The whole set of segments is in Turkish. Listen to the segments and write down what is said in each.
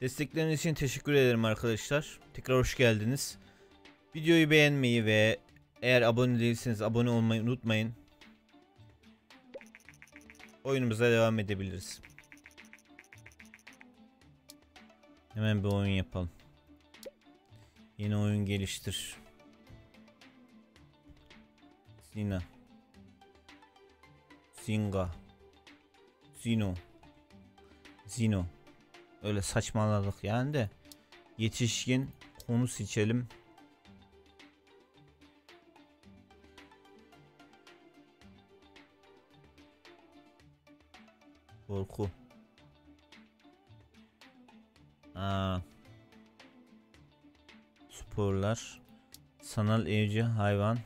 Destekleriniz için teşekkür ederim arkadaşlar. Tekrar hoş geldiniz. Videoyu beğenmeyi ve eğer abone değilseniz abone olmayı unutmayın. Oyunumuza devam edebiliriz. Hemen bir oyun yapalım. Yeni oyun geliştir. Sina. Singa. Zino. Zino. Öyle saçmaladık yani de. Yetişkin konu seçelim. Korku. Aa. Sporlar. Sanal evcil hayvan.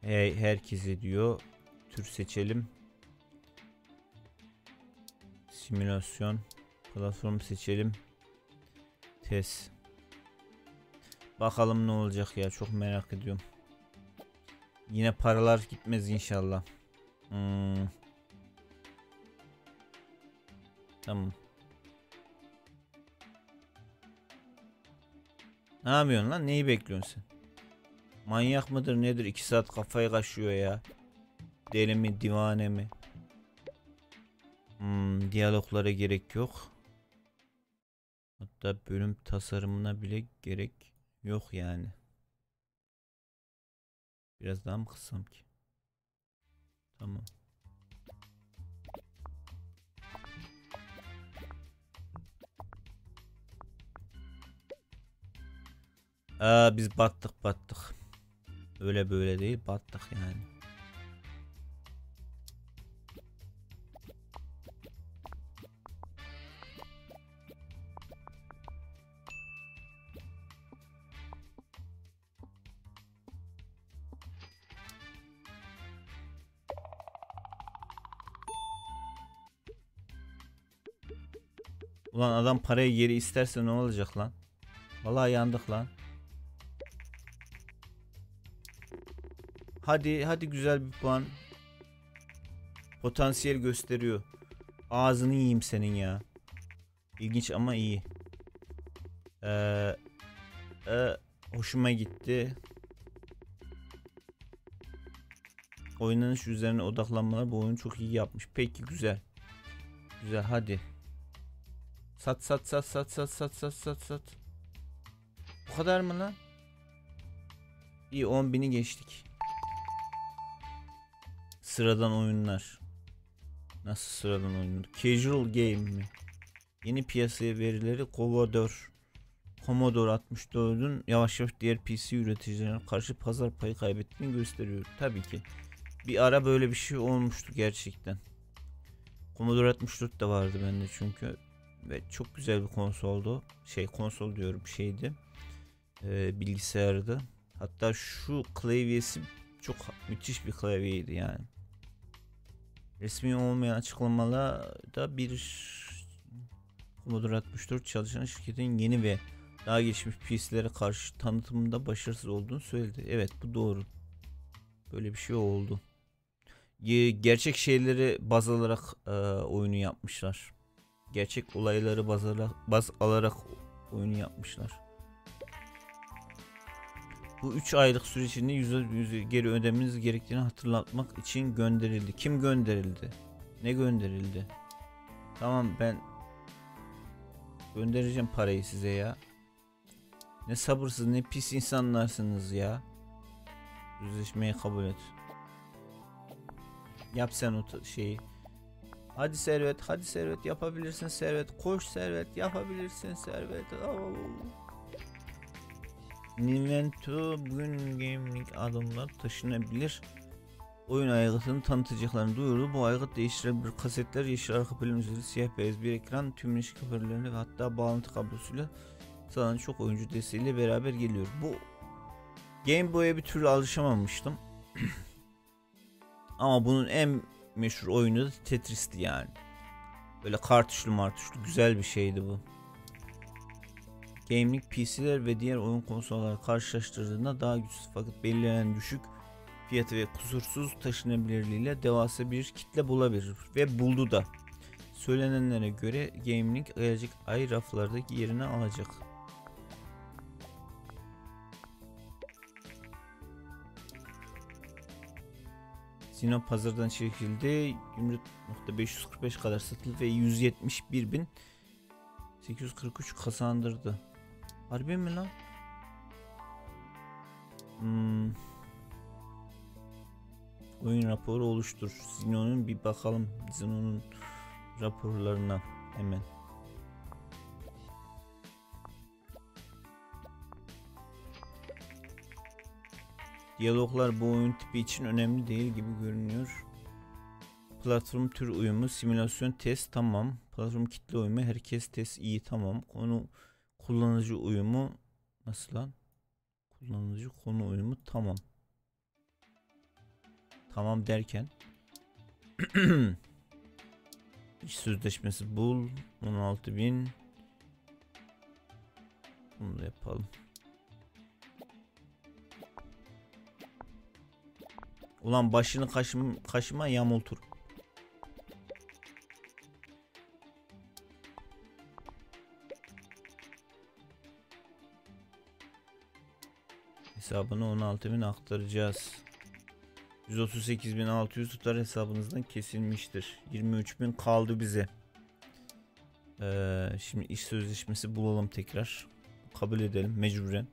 Hey, herkese diyor. Tür seçelim. Simülasyon. Platform seçelim. Test. Bakalım ne olacak ya çok merak ediyorum. Yine paralar gitmez inşallah. Hmm. Tamam. Ne yapıyorsun lan? Neyi bekliyorsun sen? Manyak mıdır nedir? 2 saat kafayı kaşıyor ya. Deli mi divane mi? Hmm, diyaloglara gerek yok. Hatta bölüm tasarımına bile gerek yok yani. Biraz daha mı kıssam ki? Tamam. Aa biz battık battık. Öyle böyle değil battık yani. Ulan adam parayı geri isterse ne olacak lan? Vallahi yandık lan. Hadi hadi güzel bir puan. Potansiyel gösteriyor. Ağzını yiyeyim senin ya. İlginç ama iyi. Ee, e, hoşuma gitti. Oynanış üzerine odaklanmalar bu oyunu çok iyi yapmış. Peki güzel. Güzel hadi. Sat sat sat sat sat sat sat sat sat. Bu kadar mı lan? İyi 10 bini geçtik. Sıradan oyunlar. Nasıl sıradan oyunlar? Casual game mi? Yeni piyasaya verileri Commodore Commodore 64'ün yavaş yavaş diğer PC üreticilerine karşı pazar payı kaybettiğini gösteriyor. Tabii ki. Bir ara böyle bir şey olmuştu gerçekten. Commodore 64 de vardı bende çünkü ve çok güzel bir konsoldu. Şey konsol diyorum şeydi. Ee, bilgisayardı. Hatta şu klavyesi çok müthiş bir klavyeydi yani. Resmi olmayan açıklamalarda bir Commodore 64 çalışan şirketin yeni ve daha gelişmiş PC'lere karşı tanıtımında başarısız olduğunu söyledi. Evet bu doğru. Böyle bir şey oldu. Gerçek şeyleri baz alarak e, oyunu yapmışlar. Gerçek olayları baz alarak, baz alarak oyunu yapmışlar. Bu 3 aylık süre içinde %100 geri ödemeniz gerektiğini hatırlatmak için gönderildi. Kim gönderildi? Ne gönderildi? Tamam ben göndereceğim parayı size ya. Ne sabırsız ne pis insanlarsınız ya. Yüzleşmeyi kabul et. Yap sen o şeyi. Hadi Servet, hadi Servet yapabilirsin Servet. Koş Servet, yapabilirsin Servet. Oo. Bugün gaming adımlar taşınabilir. Oyun aygıtını tanıtacaklarını duyurdu. Bu aygıt değiştirebilir. Kasetler yeşil arka plan üzeri siyah beyaz bir ekran tüm iniş hoparlörlerine ve hatta bağlantı kablosuyla sağlanan çok oyuncu desteğiyle beraber geliyor. Bu Game Boy'a bir türlü alışamamıştım. Ama bunun en meşhur oyunu da Tetris'ti yani. Böyle kartuşlu martuşlu güzel bir şeydi bu. Gaming PC'ler ve diğer oyun konsolları karşılaştırdığında daha güçsüz fakat belirlenen düşük fiyatı ve kusursuz taşınabilirliğiyle devasa bir kitle bulabilir ve buldu da. Söylenenlere göre Gaming gelecek ay raflardaki yerini alacak. Sinop pazardan çekildi. 20.545 kadar satıldı ve 171.843 kazandırdı. Harbi mi lan? Hmm. Oyun raporu oluştur. Zino'nun bir bakalım. Zino'nun raporlarına hemen. Diyaloglar bu oyun tipi için önemli değil gibi görünüyor. Platform tür uyumu, simülasyon test tamam. Platform kitle uyumu, herkes test iyi tamam. Konu kullanıcı uyumu nasıl lan? Kullanıcı konu uyumu tamam. Tamam derken İş sözleşmesi bul 16.000 Bunu da yapalım. Ulan başını kaşım, kaşıma yamultur. Hesabını 16.000 aktaracağız. 138.600 tutar hesabınızdan kesilmiştir. 23.000 kaldı bize. Ee, şimdi iş sözleşmesi bulalım tekrar. Kabul edelim mecburen.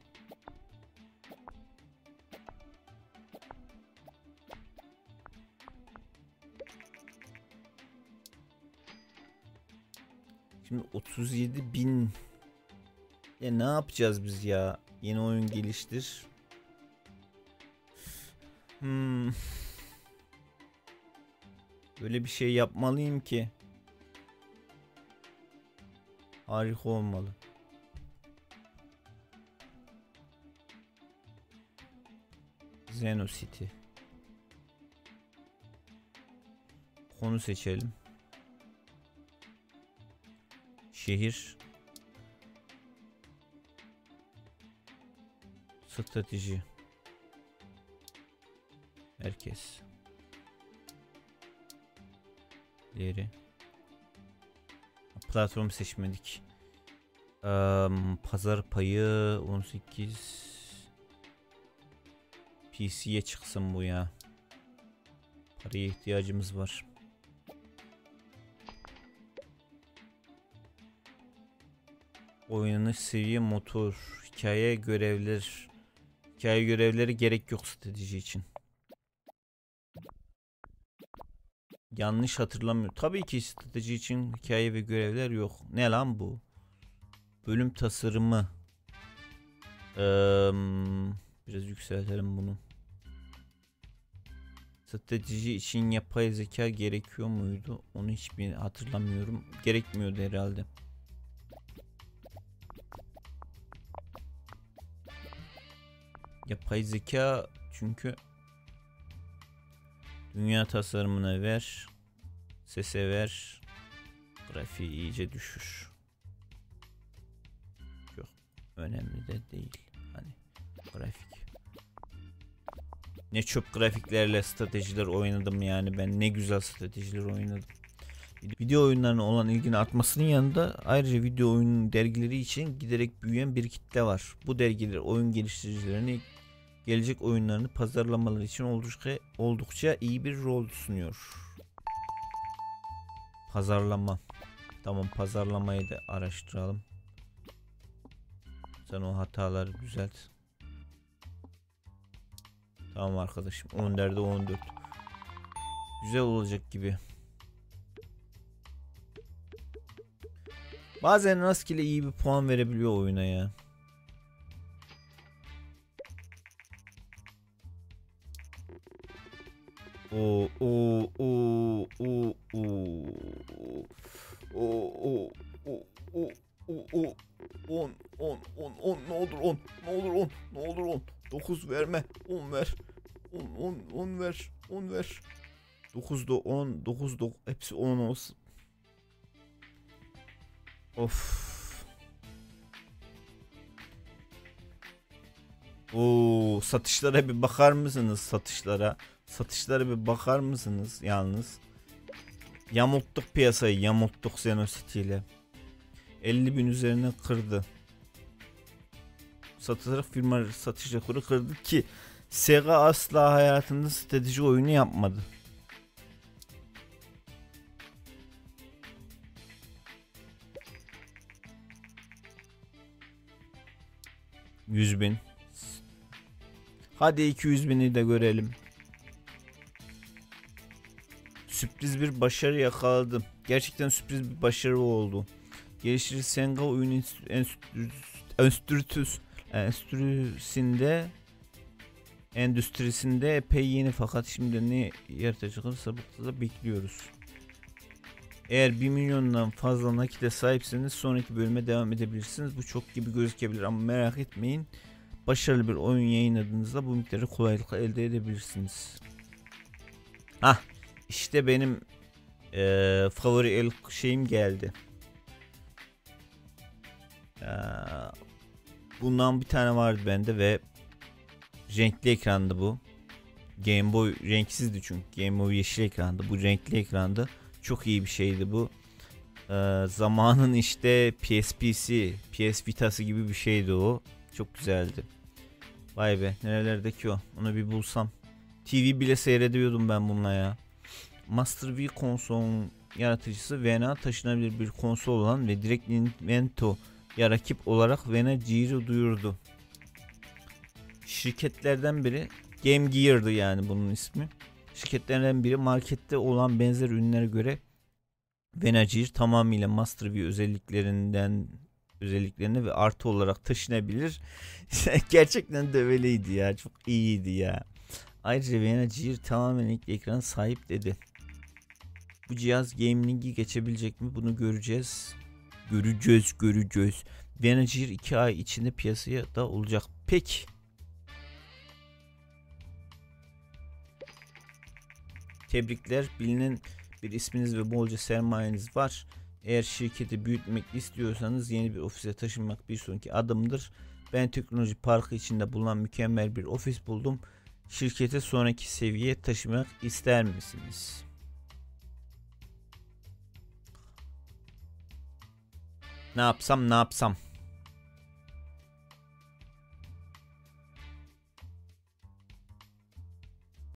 Şimdi 37 bin ya ne yapacağız biz ya? Yeni oyun geliştir. Hmm. Böyle bir şey yapmalıyım ki. Harika olmalı. Zeno City. Konu seçelim. Şehir. Strateji. Herkes. Diğeri. Platform seçmedik. Um, pazar payı 18 PC'ye çıksın bu ya. Paraya ihtiyacımız var. Oynanış seviye motor. Hikaye görevler. Hikaye görevleri gerek yok strateji için. Yanlış hatırlamıyorum. Tabii ki strateji için hikaye ve görevler yok. Ne lan bu? Bölüm tasarımı. Ee, biraz yükseltelim bunu. Strateji için yapay zeka gerekiyor muydu? Onu hiçbir hatırlamıyorum. Gerekmiyordu herhalde. Yapay zeka çünkü dünya tasarımına ver. Sese ver. Grafiği iyice düşür. Çok önemli de değil. Hani grafik. Ne çöp grafiklerle stratejiler oynadım yani ben ne güzel stratejiler oynadım. Video oyunlarına olan ilginin artmasının yanında ayrıca video oyun dergileri için giderek büyüyen bir kitle var. Bu dergiler oyun geliştiricilerini gelecek oyunlarını pazarlamaları için oldukça, oldukça iyi bir rol sunuyor. Pazarlama. Tamam pazarlamayı da araştıralım. Sen o hataları düzelt. Tamam arkadaşım 14'de 14. Güzel olacak gibi. Bazen rastgele iyi bir puan verebiliyor oyuna ya. Oo, oo, oo, oo, oo. Oo, oo, oo, oo, 10, 10, 10, 10 ne olur 10, ne olur 10, ne olur 10. 9 verme, 10 ver. 10, 10, 10 ver, 10 ver. 9'da 10, 9'da hepsi 10 olsun. Of. Oo satışlara bir bakar mısınız satışlara? Satışlara bir bakar mısınız yalnız? Yamulttuk piyasayı yamulttuk Xenocity ile. 50 bin üzerine kırdı. Satılarak firma satış rekoru kırdı ki Sega asla hayatında strateji oyunu yapmadı. Yüz bin. Hadi 200 bini de görelim. Sürpriz bir başarı yakaladım. Gerçekten sürpriz bir başarı oldu. Geliştirici Senga oyun enstitüs enstitüsünde endüstrisinde epey yeni fakat şimdi ne yaratacak sabıkla bekliyoruz. Eğer 1 milyondan fazla nakite sahipseniz sonraki bölüme devam edebilirsiniz. Bu çok gibi gözükebilir ama merak etmeyin. Başarılı bir oyun yayınladığınızda bu miktarı kolaylıkla elde edebilirsiniz. Ah işte benim ee, favori el şeyim geldi. Ee, bundan bir tane vardı bende ve renkli ekrandı bu. Game Boy renksizdi çünkü Game Boy yeşil ekrandı. Bu renkli ekrandı. Çok iyi bir şeydi bu. Ee, zamanın işte PSP'si, PS Vita'sı gibi bir şeydi o. Çok güzeldi. Vay be nerelerdeki o. Onu bir bulsam. TV bile seyrediyordum ben bununla ya. Master V konsolun yaratıcısı VNA taşınabilir bir konsol olan ve direkt Nintendo ya rakip olarak Vena Gear'ı duyurdu. Şirketlerden biri Game Gear'dı yani bunun ismi. Şirketlerden biri markette olan benzer ürünlere göre Vena Gear tamamıyla Master V özelliklerinden özelliklerini ve artı olarak taşınabilir. Gerçekten de öyleydi ya. Çok iyiydi ya. Ayrıca Vena Gear tamamen ilk ekran sahip dedi. Bu cihaz gaming'i geçebilecek mi bunu göreceğiz. Göreceğiz göreceğiz. Vena Gear 2 ay içinde piyasaya da olacak. Peki. Tebrikler. Bilinen bir isminiz ve bolca sermayeniz var. Eğer şirketi büyütmek istiyorsanız yeni bir ofise taşınmak bir sonraki adımdır. Ben teknoloji parkı içinde bulunan mükemmel bir ofis buldum. Şirketi sonraki seviyeye taşımak ister misiniz? Ne yapsam ne yapsam?